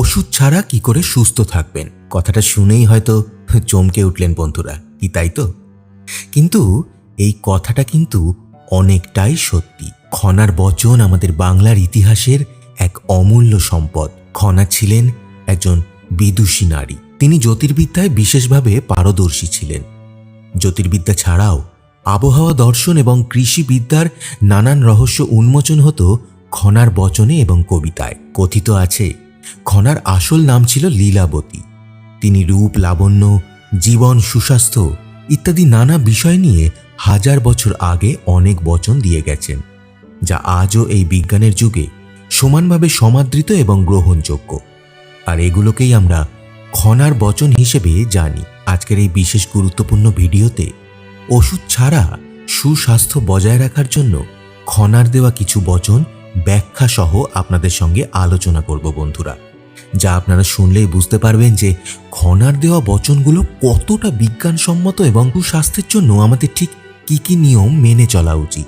ওষুধ ছাড়া কি করে সুস্থ থাকবেন? কথাটা শুনেই হয়তো চমকে উঠলেন বন্ধুরা, কি তাই তো? কিন্তু এই কথাটা কিন্তু অনেকটাই সত্যি। খনার বচন আমাদের বাংলার ইতিহাসের এক অমূল্য সম্পদ। খনা ছিলেন একজন বিদুষী নারী। তিনি জ্যোতির্বিদ্যায় বিশেষভাবে পারদর্শী ছিলেন। জ্যোতির্বিদ্যা ছাড়াও আবহাওয়া দর্শন এবং কৃষিবিদ্যার নানান রহস্য উন্মোচন হতো খনার বচনে এবং কবিতায়। কথিত আছে খনার আসল নাম ছিল লীলাবতী। তিনি রূপ, লাবণ্য, জীবন, সুস্বাস্থ্য ইত্যাদি নানা বিষয় নিয়ে হাজার বছর আগে অনেক বচন দিয়ে গেছেন, যা আজও এই বিজ্ঞানের যুগে সমানভাবে সমাদৃত এবং গ্রহণযোগ্য। আর এগুলোকেই আমরা খনার বচন হিসেবে জানি। আজকের এই বিশেষ গুরুত্বপূর্ণ ভিডিওতে ওষুধ ছাড়া সুস্বাস্থ্য বজায় রাখার জন্য খনার দেওয়া কিছু বচন ব্যাখ্যা সহ আপনাদের সঙ্গে আলোচনা করব, বন্ধুরা। যা আপনারা শুনলেই বুঝতে পারবেন যে খনার দেওয়া বচনগুলো কতটা বিজ্ঞানসম্মত এবং সুস্বাস্থ্যের জন্য আমাদের ঠিক কি কি নিয়ম মেনে চলা উচিত।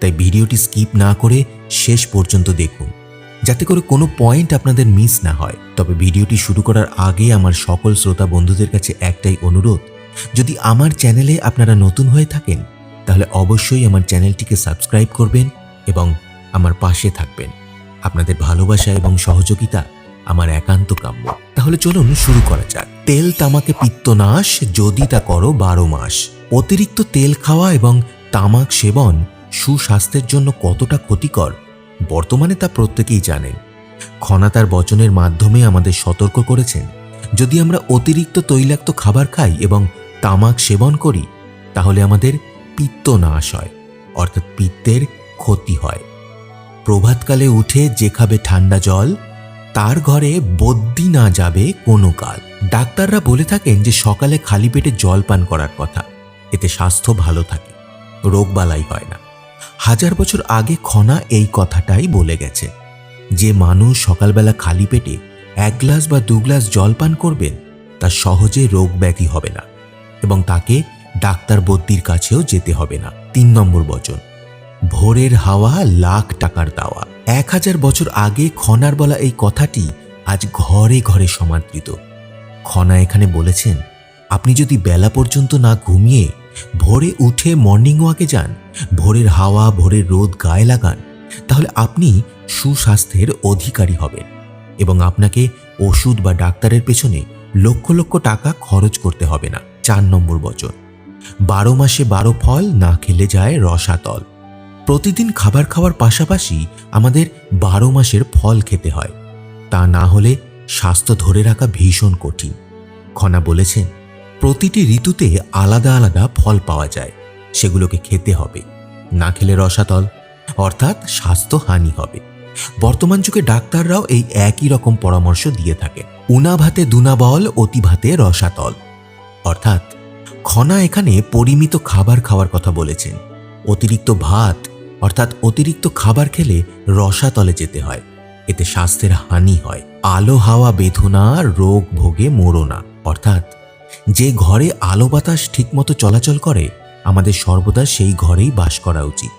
তাই ভিডিওটি স্কিপ না করে শেষ পর্যন্ত দেখুন। যাতে করে কোনো পয়েন্ট আপনাদের মিস না হয়। তবে ভিডিওটি শুরু করার আগে আমার সকল শ্রোতা বন্ধুদের কাছে একটাই অনুরোধ, যদি আমার চ্যানেলে আপনারা নতুন হয়ে থাকেন, তাহলে অবশ্যই আমার চ্যানেলটিকে সাবস্ক্রাইব করবেন এবং আমার পাশে থাকবেন। আপনাদের ভালোবাসা এবং সহযোগিতা আমার একান্ত কাম্য। তাহলে চলুন শুরু করা যাক। তেল তামাকে পিত্তনাশ, যদি তা করো বারো মাস। অতিরিক্ত তেল খাওয়া এবং তামাক সেবন সুস্বাস্থ্যের জন্য কতটা ক্ষতিকর, বর্তমানে তা প্রত্যেকেই জানেন। খনা তার বচনের মাধ্যমে আমাদের সতর্ক করেছেন। যদি আমরা অতিরিক্ত তৈলাক্ত খাবার খাই এবং তামাক সেবন করি, তাহলে আমাদের পিত্ত নাশ হয়, অর্থাৎ পিত্তের ক্ষতি হয়। প্রভাতকালে উঠে যে খাবে ঠান্ডা জল, তার ঘরে বদ্যি না যাবে কোনো কাল। ডাক্তাররা বলে থাকেন যে সকালে খালি পেটে জল পান করার কথা, এতে স্বাস্থ্য ভালো থাকে রোগবালাই হয় না। হাজার বছর আগে খনা এই কথাটাই বলে গেছে, যে মানুষ সকালবেলা খালি পেটে এক গ্লাস বা দু গ্লাস জল পান করবেন তার সহজে রোগ ব্যাধি হবে না এবং তাকে ডাক্তার বদ্যির কাছেও যেতে হবে না। তিন নম্বর বচন। ভোরের হাওয়া লাখ টাকার দাওয়া। এক হাজার বছর আগে খনার বলা এই কথাটি আজ ঘরে ঘরে সমাদৃত। খনা এখানে বলেছেন, আপনি যদি বেলা পর্যন্ত না ঘুমিয়ে ভোরে উঠে মর্নিং ওয়াকে যান, ভোরের হাওয়া, ভোরের রোদ গায়ে লাগান, তাহলে আপনি সুস্বাস্থ্যের অধিকারী হবেন এবং আপনাকে ওষুধ বা ডাক্তারের পেছনে লক্ষ লক্ষ টাকা খরচ করতে হবে না। চার নম্বর বচন, বারো মাসে বারো ফল না খেলে যায় রসাতল। প্রতিদিন খাবার খাওয়ার পাশাপাশি আমাদের বারো মাসের ফল খেতে হয়। তা না হলে স্বাস্থ্য ধরে রাখা ভীষণ কঠিন। খনা বলেছেন, প্রতিটি ঋতুতে আলাদা আলাদা ফল পাওয়া যায়, সেগুলোকে খেতে হবে, না খেলে রসাতল, অর্থাৎ স্বাস্থ্য হানি হবে। বর্তমান যুগে ডাক্তাররাও এই একই রকম পরামর্শ দিয়ে থাকে উনা ভাতে দুনা বল অতি ভাতে রসাতল। অর্থাৎ খনা এখানে পরিমিত খাবার খাওয়ার কথা বলেছেন। অতিরিক্ত ভাত অর্থাৎ অতিরিক্ত খাবার খেলে রসাতলে যেতে হয়। এতে স্বাস্থ্যের হানি হয়। আলো, হাওয়া বেধনা রোগ ভোগে মোড়না অর্থাৎ যে ঘরে আলো বাতাস ঠিকমতো চলাচল করে, আমাদের সর্বদা সেই ঘরেই বাস করা উচিত।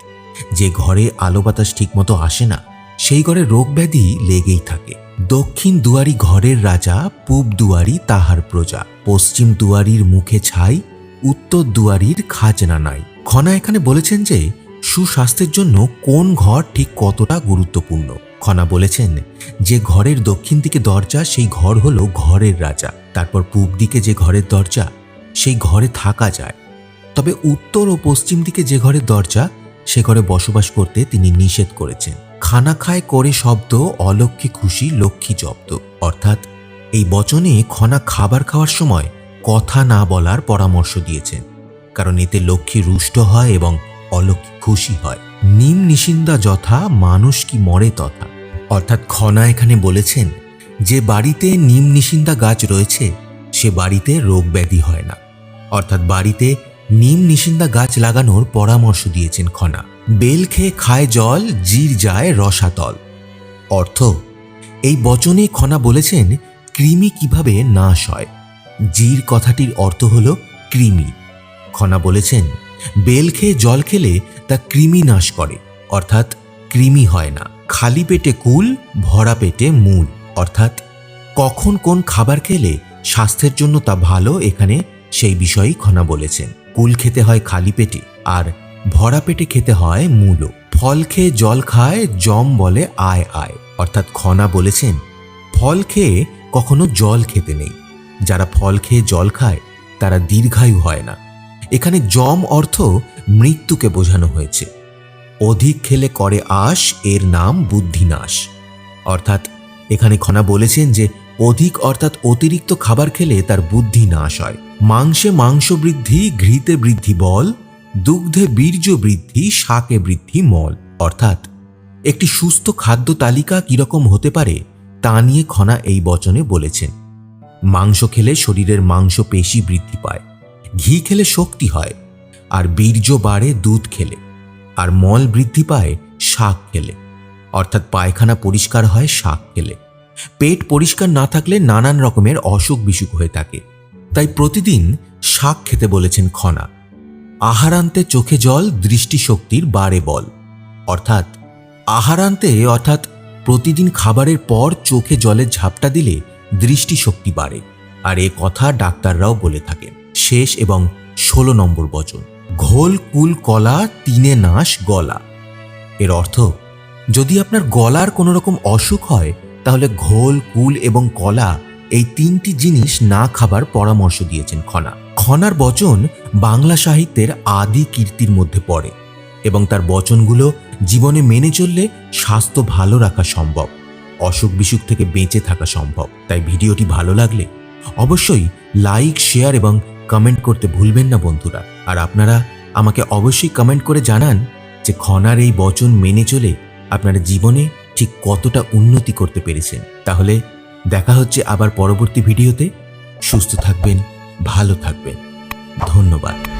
যে ঘরে আলো বাতাস ঠিকমতো আসে না, সেই ঘরে রোগ ব্যাধি লেগেই থাকে। দক্ষিণ দুয়ারি ঘরের রাজা, পূব দুয়ারি তাহার প্রজা। পশ্চিম দুয়ারির মুখে ছাই, উত্তর দুয়ারির খাজনা নাই। খনা এখানে বলেছেন যে সুস্বাস্থ্যের জন্য কোন ঘর ঠিক কতটা গুরুত্বপূর্ণ? খনা বলেছেন, যে ঘরের দক্ষিণ দিকে দরজা, সেই ঘর হলো ঘরের রাজা। তারপর পূব দিকে যে ঘরের দরজা, সেই ঘরে থাকা যায়। তবে উত্তর ও পশ্চিম দিকে যে ঘরের দরজা, সে ঘরে বসবাস করতে তিনি নিষেধ করেছেন। খানা খায় করে শব্দ অলক্ষী খুশি লক্ষ্মী জব্দ। অর্থাৎ, এই বচনে খনা খাবার খাওয়ার সময় কথা না বলার পরামর্শ দিয়েছেন। কারণ এতে লক্ষ্মী রুষ্ট হয় এবং অলক্ষী খুশি হয়। নিম নিশিন্দা যথা, মানুষ কি মরে তথা। অর্থাৎ খনা এখানে বলেছেন, যে বাড়িতে নিম নিশিন্দা গাছ রয়েছে, সে বাড়িতে রোগ ব্যাধি হয় না। অর্থাৎ বাড়িতে নিম নিশিন্দা গাছ লাগানোর পরামর্শ দিয়েছেন খনা। বেল খেয়ে খায় জল, জির যায় রসাতল। অর্থ, এই বচনে খনা বলেছেন, কৃমি কীভাবে নাশ হয়? জির কথাটির অর্থ হল কৃমি। খনা বলেছেন বেল খেয়ে জল খেলে তা কৃমি নাশ করে। অর্থাৎ কৃমি হয় না। খালি পেটে কুল, ভরা পেটে মূল। অর্থাৎ কখন কোন খাবার খেলে স্বাস্থ্যের জন্য তা ভালো এখানে সেই বিষয়েই খনা বলেছেন। কুল খেতে হয় খালি পেটে আর ভরা পেটে খেতে হয় মূলো ফল খেয়ে জল খায়, জম বলে আয় আয়। অর্থাৎ খনা বলেছেন, ফল খেয়ে কখনো জল খেতে নেই। যারা ফল খেয়ে জল খায়, তারা দীর্ঘায়ু হয় না। এখানে জম অর্থ মৃত্যুকে বোঝানো হয়েছে। অধিক খেলে করে আশ, এর নাম বুদ্ধিনাশ। অর্থাৎ এখানে খনা বলেছেন যে অধিক অর্থাৎ অতিরিক্ত খাবার খেলে তার বুদ্ধি নাশ হয়। মাংসে মাংস বৃদ্ধি, ঘৃতে বৃদ্ধি বল, দুগ্ধে বীর্য বৃদ্ধি, শাকে বৃদ্ধি মল। অর্থাৎ একটি সুস্থ খাদ্য তালিকা কীরকম হতে পারে তা নিয়ে খনা এই বচনে বলেছেন। মাংস খেলে শরীরের মাংস পেশি বৃদ্ধি পায়। ঘি খেলে শক্তি হয়, আর বীর্য বাড়ে দুধ খেলে, আর মল বৃদ্ধি পায় শাক খেলে। অর্থাৎ পায়খানা পরিষ্কার হয় শাক খেলে। পেট পরিষ্কার না থাকলে নানান রকমের অসুখ বিসুখ হয়ে থাকে। তাই প্রতিদিন শাক খেতে বলেছেন খনা। আহারান্তে চোখে জল, দৃষ্টিশক্তির বাড়ে বল। অর্থাৎ আহারান্তে অর্থাৎ প্রতিদিন খাবারের পর চোখে জলের ঝাপটা দিলে দৃষ্টিশক্তি বাড়ে, আর এ কথা ডাক্তাররাও বলে থাকেন। শেষ এবং ষোলো নম্বর বচন। ঘোল, কুল, কলা তিনে নাশ, গলা। এর অর্থ, যদি আপনার গলার কোনো রকম অসুখ হয়, তাহলে ঘোল, কুল এবং কলা এই তিনটি জিনিস না খাবার পরামর্শ দিয়েছেন খনা। খনার বচন বাংলা সাহিত্যের আদি কীর্তির মধ্যে পড়ে এবং তার বচনগুলো জীবনে মেনে চললে স্বাস্থ্য ভালো রাখা সম্ভব, অসুখ বিসুখ থেকে বেঁচে থাকা সম্ভব। তাই ভিডিওটি ভালো লাগলে অবশ্যই লাইক, শেয়ার এবং কমেন্ট করতে ভুলবেন না বন্ধুরা। আর আপনারা আমাকে অবশ্যই কমেন্ট করে জানান যে খনার এই বচন মেনে চলে আপনারা জীবনে ঠিক কতটা উন্নতি করতে পেরেছেন। তাহলে দেখা হচ্ছে আবার পরবর্তী ভিডিওতে। সুস্থ থাকবেন, ভালো থাকবেন। ধন্যবাদ।